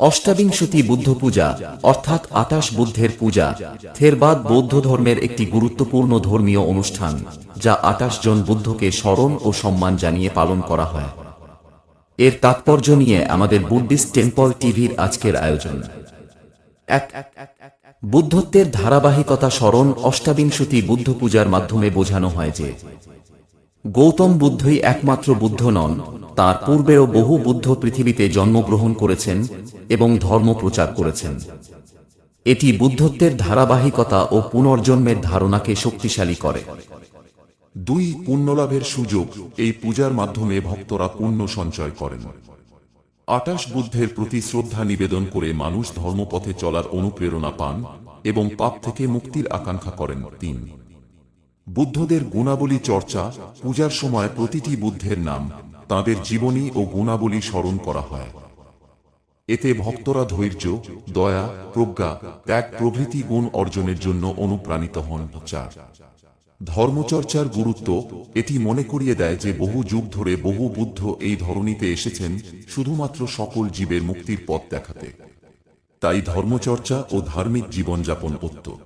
অষ্টাবিংশতি বুদ্ধ পূজা, অর্থাৎ আটাশ বুদ্ধের পূজা, থেরবাদ বৌদ্ধ ধর্মের একটি গুরুত্বপূর্ণ ধর্মীয় অনুষ্ঠান, যা আটাশ জন বুদ্ধকে স্মরণ ও সম্মান জানিয়ে পালন করা হয়। এর তাৎপর্য নিয়ে আমাদের বুদ্ধিস্ট টেম্পল টিভির আজকের আয়োজন। বুদ্ধত্বের ধারাবাহিকতা স্মরণ অষ্টাবিংশতি বুদ্ধ পূজার মাধ্যমে বোঝানো হয় যে, গৌতম বুদ্ধই একমাত্র বুদ্ধ নন তার পূর্বেও বহু বুদ্ধ পৃথিবীতে জন্মগ্রহণ করেছেন এবং ধর্ম প্রচার করেছেন। এটি বুদ্ধত্বের ধারাবাহিকতা ও পুনর্জন্মের ধারণাকে শক্তিশালী করে। দুই পুণ্যলাভের সুযোগ এই পূজার মাধ্যমে ভক্তরা পুণ্য সঞ্চয় করেন। আটাশ বুদ্ধের প্রতি শ্রদ্ধা নিবেদন করে মানুষ ধর্মপথে চলার অনুপ্রেরণা পান এবং পাপ থেকে মুক্তির আকাঙ্ক্ষা করেন তিন। বুদ্ধদের গুণাবলী চর্চা পূজার সময় প্রতিটি বুদ্ধের নাম তাদের জীবনী ও গুণাবলী স্মরণ করা হয়। এতে ভক্তরা ধৈর্য, দয়া, প্রজ্ঞা, ত্যাগ প্রভৃতি গুণ অর্জনের জন্য অনুপ্রাণিত হন চার ধর্মচর্চার গুরুত্ব এটি মনে করিয়ে দেয় যে বহু যুগ ধরে বহু বুদ্ধ এই ধরনীতে এসেছেন শুধুমাত্র সকল জীবের মুক্তির পথ দেখাতে। তাই ধর্মচর্চা ও ধার্মিক জীবনযাপন অত্য